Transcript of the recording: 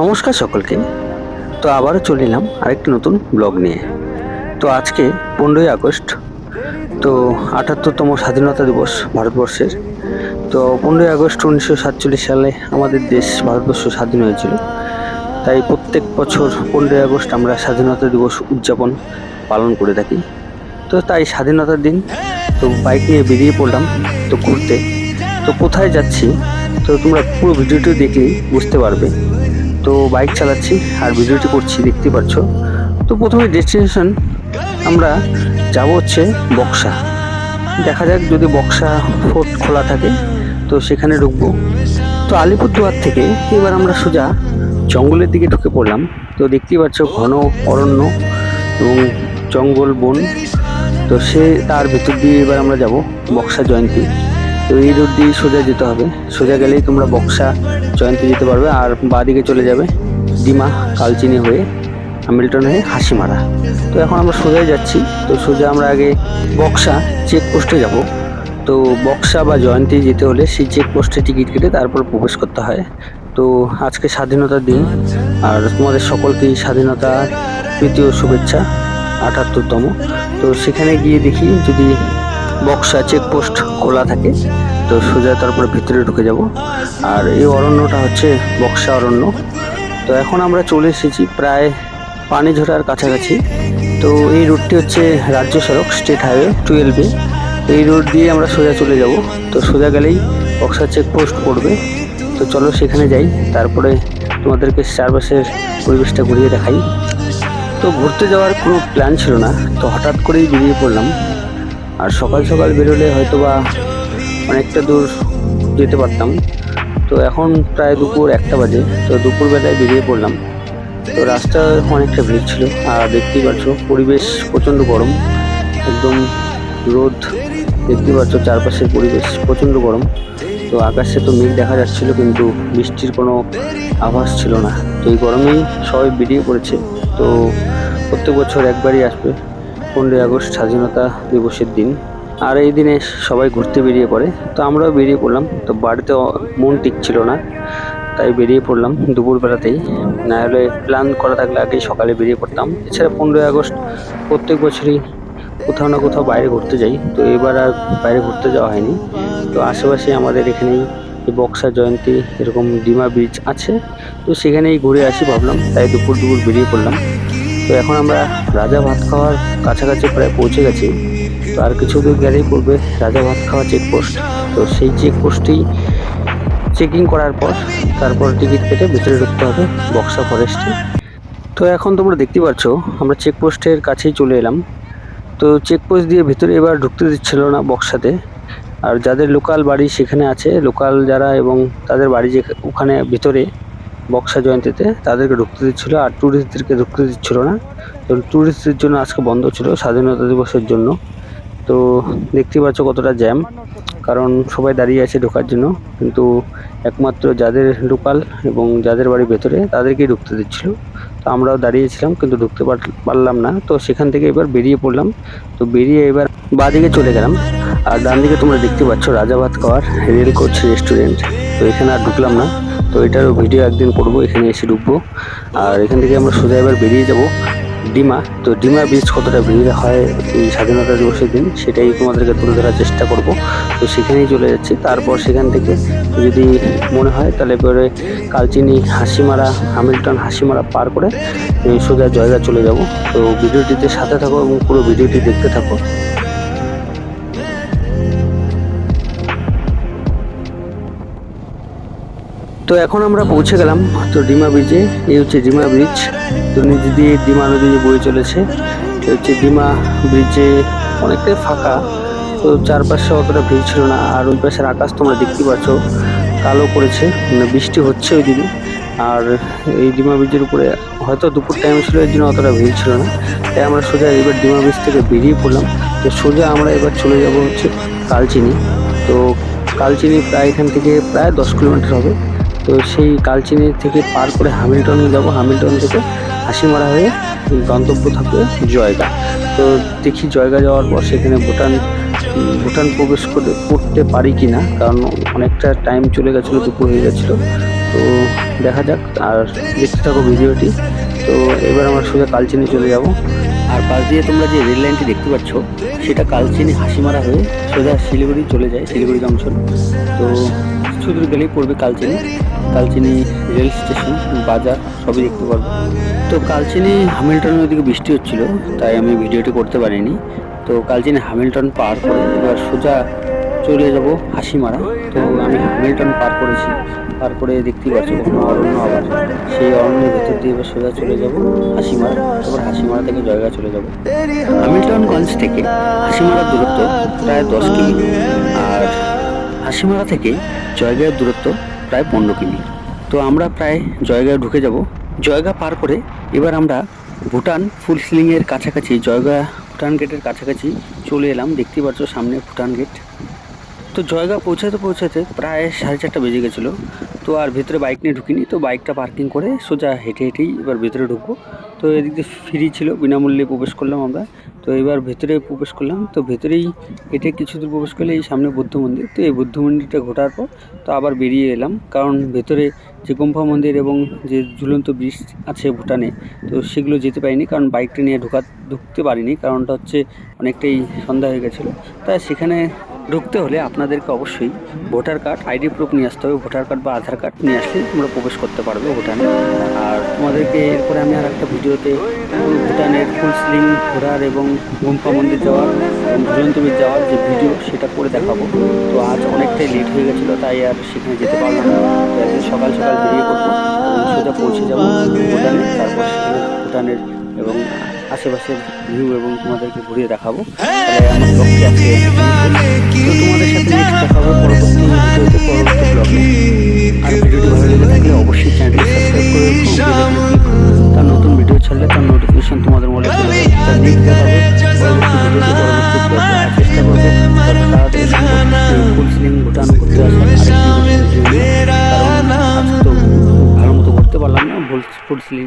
নমস্কার সকলকে। তো আবারও চলে এলাম আরেকটি নতুন ব্লগ নিয়ে। তো আজকে পনেরোই আগস্ট, তো আটাত্তরতম স্বাধীনতা দিবস ভারতবর্ষের। তো পনেরোই আগস্ট উনিশশো সাতচল্লিশ সালে আমাদের দেশ ভারতবর্ষ স্বাধীন হয়েছিল। তাই প্রত্যেক বছর পনেরোই আগস্ট আমরা স্বাধীনতা দিবস উদযাপন পালন করে থাকি। তো তাই স্বাধীনতার দিন তো বাইক নিয়ে বেরিয়ে পড়লাম তো ঘুরতে। তো কোথায় যাচ্ছি? তো তোমরা পুরো ভিডিওটি দেখলেই বুঝতে পারবে। তো বাইক চালাচ্ছি আর ভিডিওটি করছি দেখতে পাচ্ছ। তো প্রথমে ডেস্টিনেশন আমরা যাব হচ্ছে বক্সা। দেখা যাক যদি বক্সা ফোর্ট খোলা থাকে, তো সেখানে ঢুকবো। তো আলিপুরদুয়ার থেকে এবার আমরা সোজা জঙ্গলের দিকে ঢুকে পড়লাম। তো দেখতেই পাচ্ছ ঘন অরণ্য এবং জঙ্গল বন। তো সে তার ভিতর দিয়ে এবার আমরা যাব বক্সা জয়ন্তী। তো এই রোড দিয়ে সোজা যেতে হবে। সোজা গেলেই তোমরা বক্সা জয়ন্তী যেতে পারবে আর বাদিকে চলে যাবে ডিমা কালচিনি হয়ে হ্যামিল্টন হয়ে হাসিমারা। তো এখন আমরা সোজাই যাচ্ছি। তো সোজা আমরা আগে বক্সা চেকপোস্টে যাব। তো বক্সা বা জয়ন্তী যেতে হলে সেই চেকপোস্টে টিকিট কেটে তারপর প্রবেশ করতে হয়। তো আজকে স্বাধীনতার দিন। আর তোমাদের সকলকেই স্বাধীনতা তৃতীয় শুভেচ্ছা। আটাত্তরতম। তো সেখানে গিয়ে দেখি যদি বক্সা চেকপোস্ট খোলা থাকে, তো সোজা তারপরে ভিতরে ঢুকে যাব। আর এই অরণ্যটা হচ্ছে বক্সা অরণ্য। তো এখন আমরা চলে এসেছি প্রায় পানিঝরার কাছাকাছি। তো এই রুটটি হচ্ছে রাজ্য সড়ক স্টেট হাইওয়ে টুয়েলভে এই রোড দিয়ে আমরা সোজা চলে যাব। তো সোজা গেলেই বক্সা চেকপোস্ট পড়বে। তো চলো সেখানে যাই। তারপরে তোমাদেরকে চারপাশের পরিবেশটা ঘুরিয়ে দেখাই। তো ঘুরতে যাওয়ার কোনো প্ল্যান ছিল না, তো হঠাৎ করেই বেরিয়ে পড়লাম। আর সকাল সকাল বেরোলে হয়তো বা অনেকটা দূর যেতে পারতাম। তো এখন প্রায় দুপুর একটা বাজে, তো দুপুরবেলায় বেরিয়ে পড়লাম। তো রাস্তা অনেকটা ভিড় ছিল, আর দেখতেই পাচ্ছ পরিবেশ প্রচণ্ড গরম। একদম রোদ, দেখতেই পাচ্ছ চারপাশের পরিবেশ প্রচণ্ড গরম। তো আকাশে তো মেঘ দেখা যাচ্ছিল, কিন্তু বৃষ্টির কোনো আভাস ছিল না। তো এই গরমেই সবাই বেরিয়ে পড়েছে। তো প্রত্যেক বছর একবারই আসবে পনেরোই আগস্ট স্বাধীনতা দিবসের দিন। আর এই দিনে সবাই ঘুরতে বেরিয়ে পড়ে। তো আমরাও বেরিয়ে পড়লাম। তো বাড়িতে মন টিকছিল না, তাই বেরিয়ে পড়লাম দুপুরবেলাতেই। না হলে প্ল্যান করা থাকলে আগেই সকালে বেরিয়ে পড়তাম। এছাড়া পনেরোই আগস্ট প্রত্যেক বছরই কোথাও না কোথাও বাইরে ঘুরতে যাই। তো এবার আর বাইরে ঘুরতে যাওয়া হয়নি। তো আশেপাশে আমাদের এখানেই বক্সা জয়ন্তী, এরকম ডিমা ব্রিজ আছে। তো সেখানেই ঘুরে আসি ভাবলাম, তাই দুপুর দুপুর বেরিয়ে পড়লাম। তো এখন আমরা রাজা ভাত খাওয়ার কাছাকাছি প্রায় পৌঁছে গেছি। তো আর কিছু দূর গেলেই পড়বে রাজা ভাত খাওয়া চেকপোস্ট তো সেই চেকপোস্টেই চেকিং করার পর তারপর টিকিট কেটে ভিতরে ঢুকতে হবে বক্সা ফরেস্টে তো এখন তোমরা দেখতে পাচ্ছ, আমরা চেকপোস্টের কাছেই চলে এলাম। তো চেকপোস্ট দিয়ে ভিতরে এবার ঢুকতে দিচ্ছিল না বক্সাতে। আর যাদের লোকাল বাড়ি সেখানে আছে লোকাল যারা এবং তাদের বাড়ি যে ওখানে ভিতরে বক্সা জয়ন্তীতে তাদেরকে ঢুকতে দিচ্ছিল আর ট্যুরিস্টদেরকে ঢুকতে দিচ্ছিল না। তো ট্যুরিস্টদের জন্য আজকে বন্ধ ছিল, স্বাধীনতা দিবসের জন্য। তো দেখতে পাচ্ছ কতটা জ্যাম কারণ সবাই দাঁড়িয়ে আছে ঢোকার জন্য। কিন্তু একমাত্র যাদের লোকাল এবং যাদের বাড়ি ভেতরে তাদেরকেই ঢুকতে দিচ্ছিল। তো আমরাও দাঁড়িয়েছিলাম কিন্তু ঢুকতে পার- পারলাম না। তো সেখান থেকে এবার বেরিয়ে পড়লাম। তো বেরিয়ে এবার বাঁদিকে চলে গেলাম। আর ডান দিকে তোমরা দেখতে পাচ্ছ রাজা ভাত খাওয়ার রেল কোচ রেস্টুরেন্ট। তো এখানে আর ঢুকলাম না। তো এটারও ভিডিও একদিন করব। এখানে এসে ঢুকবো। আর এখান থেকে আমরা সোজা এবার বেরিয়ে যাব। ডিমা। তো ডিমা বীজ কতটা ভিড় হয় এই স্বাধীনতা দিবসের দিন, সেটাই তোমাদেরকে তুলে ধরার চেষ্টা করব। তো সেখানেই চলে যাচ্ছি। তারপর সেখান থেকে যদি মনে হয়, তাহলে পরে কালচিনি, হাসিমারা হ্যামিল্টন হাসিমারা পার করে সোজা জয়গা চলে যাব। তো ভিডিওটিতে সাথে থাকো এবং পুরো ভিডিওটি দেখতে থাকো। তো এখন আমরা পৌঁছে গেলাম তো ডিমা ব্রিজে এই হচ্ছে ডিমা ব্রিজ তো নিচে দিয়ে, ডিমা নদী দিয়ে বয়ে চলেছে। এই হচ্ছে ডিমা ব্রিজে অনেকটাই ফাঁকা। তো চারপাশে অতটা ভিড় ছিল না। আর ওই পাশের আকাশ তোমরা দেখতে পাচ্ছ, কালো করেছে। মানে বৃষ্টি হচ্ছে ওই দিকে। আর এই ডিমা ব্রিজের উপরে হয়তো দুপুর টাইম ছিল, এর জন্য অতটা ভিড় ছিল না। তাই আমরা সোজা এবার ডিমা ব্রিজ থেকে বেরিয়ে পড়লাম। তো সোজা আমরা এবার চলে যাব হচ্ছে কালচিনি। তো কালচিনি প্রায় এখান থেকে প্রায় দশ কিলোমিটার হবে। তো সেই কালচিনি থেকে পার করে হ্যামিল্টন যাব। হ্যামিল্টন থেকে হাসিমারা হয়ে গন্তব্য থাকবে জয়গা। তো দেখি জয়গা যাওয়ার পর সেখানে ভুটান ভুটান প্রবেশ করে করতে পারি কি না কারণ অনেকটা টাইম চলে গেছিল, দুপুর হয়ে গেছিল। তো দেখা যাক, আর দেখতে থাকো ভিডিওটি। তো এবার আমরা সোজা কালচিনি চলে যাব। আর পাশ দিয়ে তোমরা যে রেল লাইনটি দেখতে পাচ্ছ, সেটা কালচিনি হাসিমারা হয়ে সোজা শিলিগুড়ি চলে যায়, শিলিগুড়ি জংশন। তো কিছু দূর গেলেই পড়বে কালচিনি। কালচিনি রেল স্টেশন, বাজার, সবই দেখতে পারব। তো কালচিনি হামিল্টনের ওইদিকে বৃষ্টি হচ্ছিল, তাই আমি ভিডিওটি করতে পারিনি। তো কালচিনি হামিল্টন পার করে এবার সোজা চলে যাব হাসিমারা। তো আমি হামিল্টন পার করেছি, পার করে দেখতেই পাচ্ছ কোনো অরণ্য আবার সেই অরণ্যের ভেতর দিয়ে এবার সোজা চলে যাব হাসিমারা তারপর হাসিমারা থেকে জয়গা চলে যাব। হামিল্টনগঞ্জ থেকে হাসিমারার দূরত্ব প্রায় দশ কিমি। আর হাসিমারা থেকে জয়গার দূরত্ব প্রায় পনেরো কিমি। তো আমরা প্রায় জয়গায় ঢুকে যাব। জয়গা পার করে এবার আমরা ভুটান ফুল সিলিংয়ের কাছাকাছি জয়গা ভুটান গেটের কাছাকাছি চলে এলাম। দেখতে পাচ্ছ সামনে ভুটান গেট তো জয়গা পৌঁছাতে পৌঁছাতে প্রায় সাড়ে চারটা বেজে গেছিল। তো আর ভেতরে বাইক নিয়ে ঢুকিনি, তো বাইকটা পার্কিং করে সোজা হেঁটে হেঁটেই এবার ভেতরে ঢুকবো। তো এদিক দিয়ে ফ্রি ছিল, বিনামূল্যে প্রবেশ করলাম আমরা। তো এবার ভেতরে প্রবেশ করলাম। তো ভেতরেই হেঁটে কিছু দূর প্রবেশ করলে এই সামনে বুদ্ধ মন্দির। তো এই বুদ্ধ মন্দিরটা ঘোরার পর তো আবার বেরিয়ে এলাম। কারণ ভেতরে যে গুম্ফা মন্দির এবং যে ঝুলন্ত ব্রিজ আছে ভুটানে, তো সেগুলো যেতে পারিনি। কারণ বাইকটা নিয়ে ঢোকা, ঢুকতে পারিনি। কারণটা হচ্ছে অনেকটাই সন্ধ্যা হয়ে গেছিল। তাই সেখানে ঢুকতে হলে আপনাদেরকে অবশ্যই ভোটার কার্ড আইডি প্রুফ নিয়ে আসতে হবে। ভোটার কার্ড বা আধার কার্ড নিয়ে আসলে তোমরা প্রবেশ করতে পারবে ভুটানে। আর তোমাদেরকে এরপরে আমি আর একটা ভিডিওতে ভুটানের ফুল স্লিং ঘোরার এবং গুম্ফা মন্দির যাওয়ার এবং যাওয়ার যে ভিডিও, সেটা করে দেখাবো। তো আজ অনেকটাই লেট হয়ে গেছিল, তাই আর সেখানে যেতে পারলাম না। তো একদিন সকাল সকাল বেরিয়ে পড়ব সোজা পৌঁছে যাব ভুটানের তারপর ভুটানের এবং আশেপাশের ভিউ এবং তোমাদেরকে ঘুরিয়ে দেখাবো। আমার তোমাদের সাথে অবশ্যই তার নতুন ভিডিও ছাড়লে তার নোটিফিকেশন তোমাদের মনে চলে যাবে তার লিঙ্ক দেওয়া হবে পরবর্তী ভিডিওতে পরবর্তী ব্লগে আর চেষ্টা করব। তাড়াতাড়ি ফুল সিলিং ভুটান ঘুরতে আসার আরেকটি ভিডিও নিয়ে। কারণ আজকে তো ভালো মতো করতে পারলাম না ফুল সিলিং